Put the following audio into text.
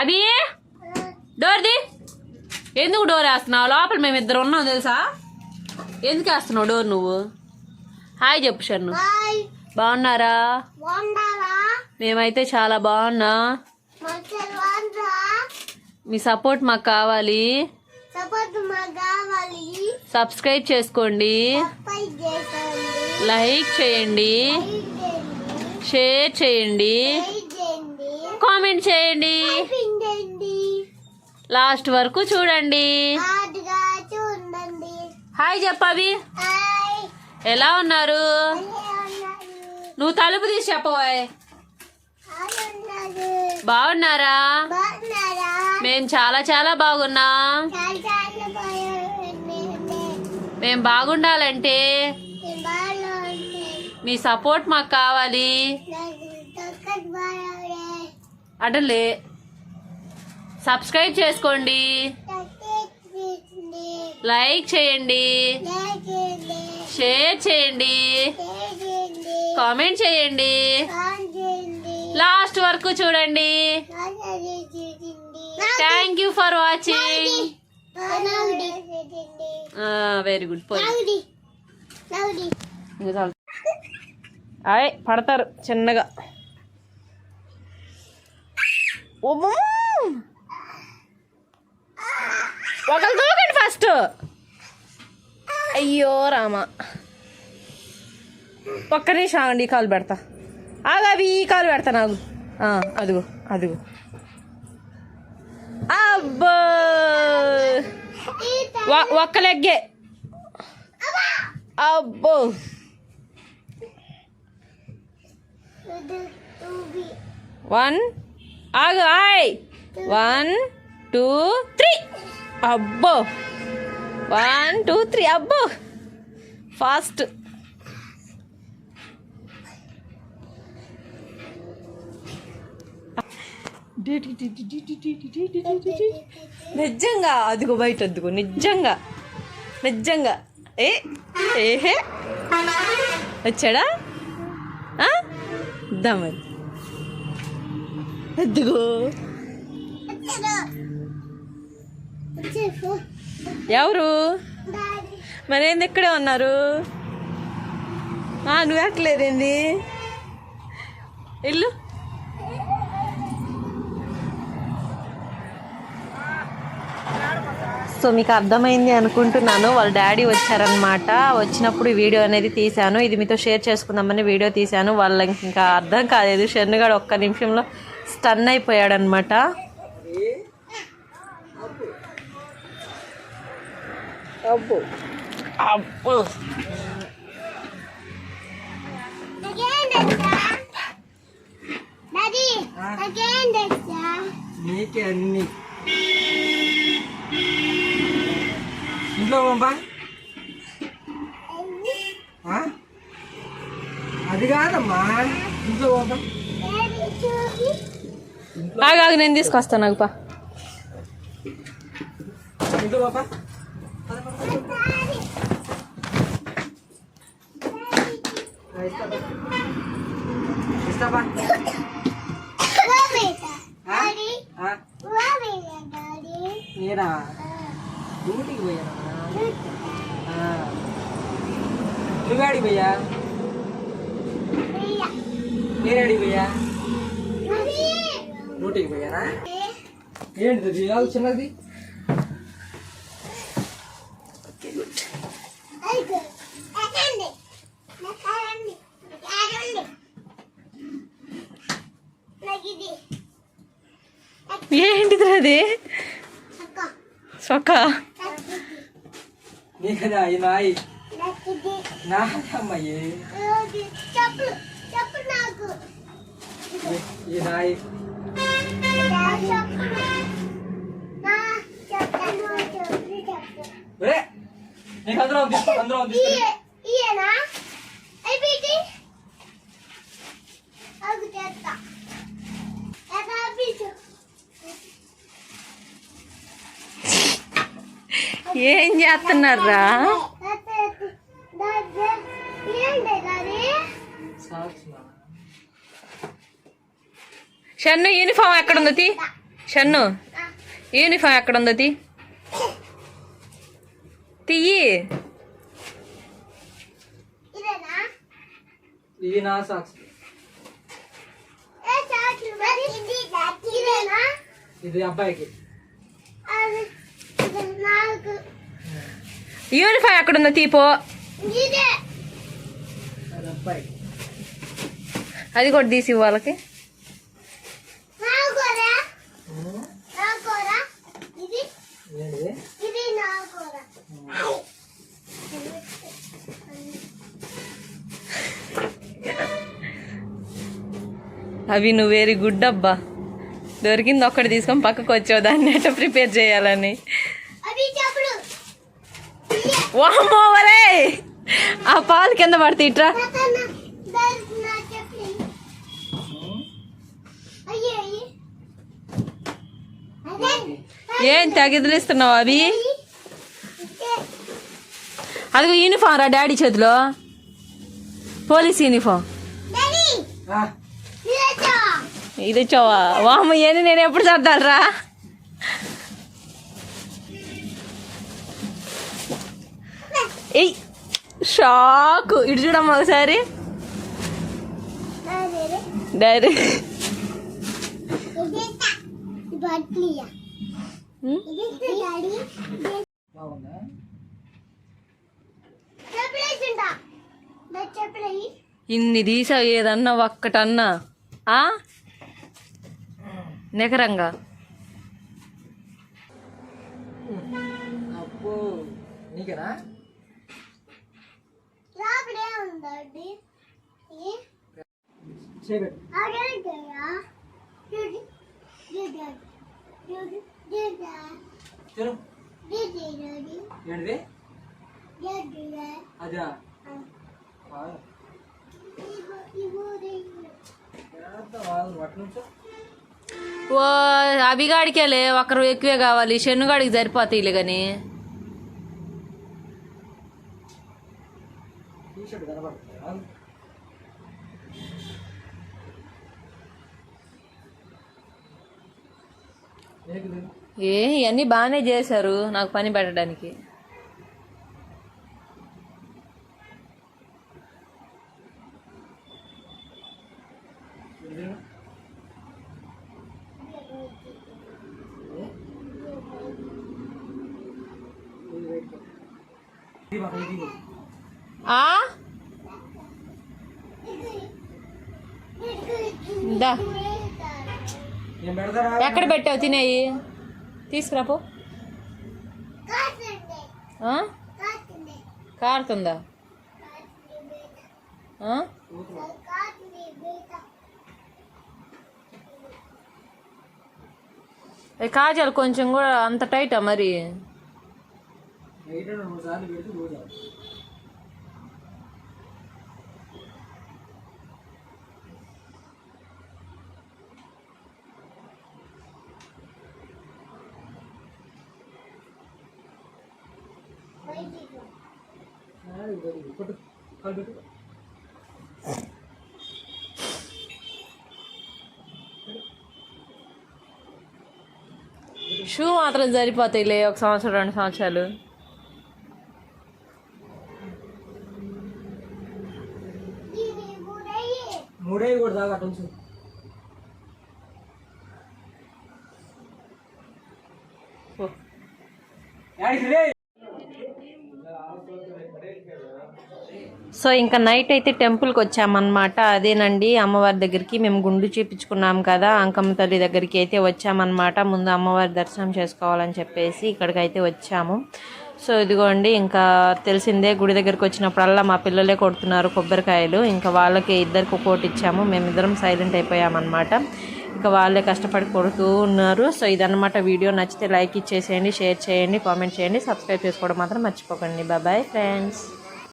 అది డోర్ది. ఎందుకు డోర్ వేస్తున్నావు? లోపల మేము ఇద్దరు ఉన్నాం తెలుసా? ఎందుకు వేస్తున్నావు డోర్ నువ్వు? హాయ్ చెప్పు షన్ను బాగున్నారా? మేమైతే చాలా బాగున్నా. మీ సపోర్ట్ మాకు కావాలి. సబ్స్క్రైబ్ చేసుకోండి. లైక్ చేయండి. షేర్ చేయండి. కామెంట్ చేయండి. లాస్ట్ వరకు చూడండి. హాయ్ చెప్పవి. ఎలా ఉన్నారు? నువ్వు తలుపు తీసి చెప్పబోయ్ బాగున్నారా? బాగున్నారా? మేం చాలా చాలా బాగున్నాం. చాలా చాలా బాగుంది మేం బాగుండాలంటే మీ సపోర్ట్ మాకు కావాలి. అటలే సబ్స్క్రైబ్ చేసుకోండి. లైక్ చేయండి. షేర్ చేయండి. కామెంట్ చేయండి. లాస్ట్ వరకు చూడండి. Thank you for watching very good పోయి. పడతారు చిన్నగా! ఒకరు దూకండి ఫస్ట్. అయ్యో రామ. ఒక్క నిమిషం ఆగండి ఈ కాలు పెడతా. ఆగవి ఈ కాలు పెడతా నాకు అదిగో అదిగో. అబ్బో! ఒక్క లెగ్గే. అబ్బో! వన్ ఆగు ఆయ్ వన్ టూ త్రీ అబ్బో వన్ టూ త్రీ అబ్బో ఫాస్ట్ నిజంగా అదిగో బయట అదిగో నిజంగా నిజంగా ఏ ఏహే వచ్చాడా ఆ? ఇద్దాం ఎవరు? మరేంది ఇక్కడే ఉన్నారు? ఆ, నువ్వు ఎక్కలేదేంది ఇల్లు? సో మీకు అర్థమైంది అనుకుంటున్నాను. వాళ్ళ డాడీ వచ్చారనమాట వచ్చినప్పుడు వీడియో అనేది తీశాను. ఇది మీతో షేర్ చేసుకుందామని వీడియో తీశాను. వాళ్ళకి ఇంకా అర్థం కాలేదు. షన్నుగాడు ఒక్క నిమిషంలో స్టన్ అయిపోయాడనమాట. నాకేం అన్ని. ఇంట్లో పంపా? అది కాదమ్మా. ఇంట్లో పంపా? ఆగు నేను తీసుకొస్తాను నాకు డ్యూటీకి పోయానా? ఆ. నువ్వేడికి పోయా? నేనేడికి పోయా? డ్యూటీకి పోయానా ఏంటిది అది చిన్నది? నాకు ఇది ఏంటిది అది? అక్క సొక్క. నీకదా ఈ నాయి? నాదమ్మయ్యి ఇది చెప్పు చెప్పు నాకు. ఈ నాయి నా చెప్పు నా చెప్పు చెప్పు చెప్పు ఒరే నీకు అందులో ఉంది తీసుకో అందులో ఉంది తీసుకో ఇయే ఇయేనా అయిపోయింది అగు చేస్తా ఎలా అభిచు ఏం చేస్తున్నారా సాక్షి షన్ను యూనిఫామ్ ఎక్కడ ఉంది తీ. షన్ను యూనిఫామ్ ఎక్కడ ఉంది తీ. తీయి. ఇదేనా? ఇది నా సాక్స్ ఏ చాట్లు మరి ఇదేనా? ఇది అబ్బాయికి. అది ఇది నాకు. యూనిఫామ్ ఎక్కడ ఉందో తీపో ఇదే. అది అబ్బాయికి. అది కూడా తీసి వాళ్ళకి నాకు కూడా నాకు కూడా ఇది ఏంటిది? ఇది అవి నువ్వు వెరీ గుడ్ అబ్బా. దొరికింది ఒక్కటి తీసుకొని పక్కకు వచ్చావు దాన్ని ఎట్ట ప్రిపేర్ చేయాలని. అవి చెప్పులు వామ్మో వరే ఆ పాలు కింద పడితే ఇట్రా తాతన్న దాని నా చెప్పులు అయ్యే అయ్యే అదే ఏం తెగిదిలిస్తున్నావు అవి. అదిగో యూనిఫామ్ రా డాడీ చేతిలో. పోలీస్ యూనిఫామ్ ఇదే చా ఇది చోవా. వామ్మ ఏంది నేను ఎప్పుడు సర్దాలరా? ఏయ్ షాక్. ఇటు చూడమ్మా ఒకసారి. అదే డాడీ ఇదే తా బట్లియా ఉమ్, ఇదే డాడీ బాగుందా చెప్పులేసిండా నా చెప్పులేయి ఇన్ని తీసావు ఏదన్నా ఒక్కటన్నా. ఆ? నికరంగా. చేయబెట్టు అడగయా చూడు చూడు చూడు చూడు తిను చూడు చూడు ఏంటిది చూడు అదా బాగా ఇవ్వు ఇవ్వు ఎంత బాగా వాటి నుంచి ఓ అభిగాడికేలే ఒకరు ఎక్కువే కావాలి శనుగాడికి సరిపోతాయిలే కానీ టీ షర్ట్ కనబడుతుందా ఏ ఇవన్నీ బాగానే చేశారు నాకు పని పెట్టడానికి. ఆ? దా. ఎక్కడ పెట్టావు? తినేయి. తీసుకురాపో కారుతుందా? కాజాలు కొంచెం కూడా అంత టైటా మరి నైట్ రెండు మూడు సార్లు పెడితే రోజు బయటికి కొట్టు కాలు పెట్టు షూ మాత్రం సరిపోతాయిలే ఒక సంవత్సరం రెండు సంవత్సరాలు. మూడే కూడా దాకా. యాడికి సో ఇంకా నైట్ అయితే టెంపుల్కి వచ్చామన్నమాట. అదేనండి అమ్మవారి దగ్గరికి మేము గుండు చూపించుకున్నాం కదా అంకమ్మ తల్లి దగ్గరికి అయితే వచ్చామన్నమాట. ముందు అమ్మవారి దర్శనం చేసుకోవాలని చెప్పేసి ఇక్కడికైతే వచ్చాము. సో ఇదిగోండి ఇంకా తెలిసిందే గుడి దగ్గరికి వచ్చినప్పుడల్లా మా పిల్లలే కొడుతున్నారు కొబ్బరికాయలు. ఇంకా వాళ్ళకి ఇద్దరికి ఒక్కోటి ఇచ్చాము. మేమిద్దరం సైలెంట్ అయిపోయామన్నమాట. ఇంకా వాళ్ళే కష్టపడి కొడుతూ ఉన్నారు. సో ఇదన్నమాట వీడియో. నచ్చితే లైక్ ఇచ్చేసేయండి షేర్ చేయండి కామెంట్ చేయండి. సబ్స్క్రైబ్ చేసుకోవడం మాత్రం మర్చిపోకండి. Bye friends